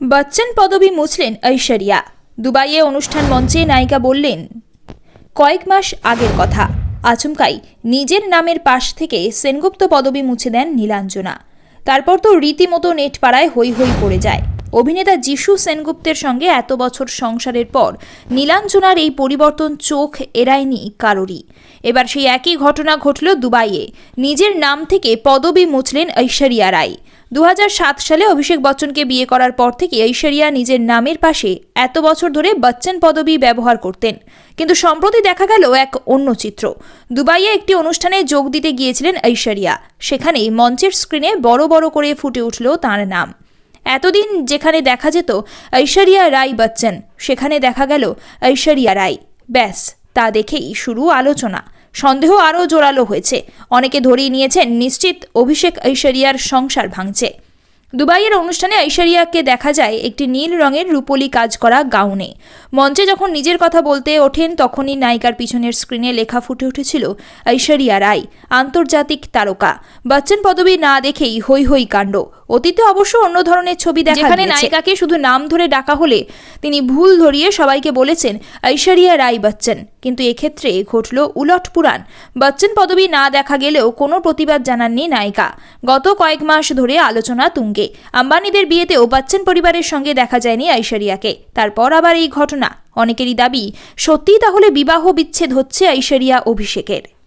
বচ্চন পদবি মুছলেন ঐশ্বরিয়া। দুবাইয়ে অনুষ্ঠান মঞ্চে নায়িকা বললেন, কয়েক মাস আগের কথা। আচমকাই নিজের নামের পাশ থেকে সেনগুপ্ত পদবি মুছে দেন নীলাঞ্জনা। তারপর তো রীতিমতো নেট পাড়ায় হৈ হই পড়ে যায়। অভিনেতা যিশু সেনগুপ্তের সঙ্গে এত বছর সংসারের পর, নীলাঞ্জনার এই পরিবর্তন চোখ এড়ায়নি কারোরই। এবার সেই একই ঘটনা ঘটল দুবাইয়ে। নিজের নাম থেকে পদবী মুছলেন ঐশ্বরিয়া রায়। দু হাজার সাত সালে অভিষেক বচ্চনকে বিয়ে করার পর থেকে ঐশ্বরিয়া নিজের নামের পাশে এত বছর ধরে বচ্চন পদবী ব্যবহার করতেন। কিন্তু সম্প্রতি দেখা গেল এক অন্য চিত্র। দুবাইয়ে একটি অনুষ্ঠানে যোগ দিতে গিয়েছিলেন ঐশ্বরিয়া। সেখানেই মঞ্চের স্ক্রিনে বড় বড় করে ফুটে উঠল তাঁর নাম। এতদিন যেখানে দেখা যেত ঐশ্বরিয়া রায় বচ্চন, সেখানে দেখা গেল ঐশ্বরিয়া রায় ব্যাস, তা দেখেই শুরু আলোচনা। সন্দেহ আরও জোরালো হয়েছে। অনেকে ধরিয়ে নিয়েছেন, নিশ্চিত অভিষেক ঐশ্বরিয়ার সংসার ভাঙছে। দুবাইয়ের অনুষ্ঠানে ঐশ্বরিয়াকে দেখা যায় একটি নীল রঙের রূপলি কাজ করা গাউনে। মঞ্চে যখন নিজের কথা বলতে ওঠেন তখনই নায়িকার পিছনের স্ক্রিনে লেখা ফুটে উঠেছিল ঐশ্বরিয়া রায় আন্তর্জাতিক তারকা। বচ্চন পদবী না দেখেই হই হই কাণ্ড। অতীতে অবশ্য অন্য ধরনের ছবি দেখা যেখানে নায়িকাকে শুধু নাম ধরে ডাকা হলে তিনি ভুল ধরিয়ে সবাইকে বলেছেন ঐশ্বরিয়া রায় বচ্চন। কিন্তু এক্ষেত্রে ঘটল উলট পুরাণ। বচ্চন পদবী না দেখা গেলেও কোনো প্রতিবাদ জানাননি নায়িকা। গত কয়েক মাস ধরে আলোচনা তুঙ্গে। আম্বানিদের বিয়েতেও বচ্চন পরিবারের সঙ্গে দেখা যায়নি ঐশ্বরিয়াকে। তারপর আবার এই ঘটনা। অনেকেরই দাবি, সত্যিই তাহলে বিবাহ বিচ্ছেদ হচ্ছে ঐশ্বরিয়া অভিষেকের।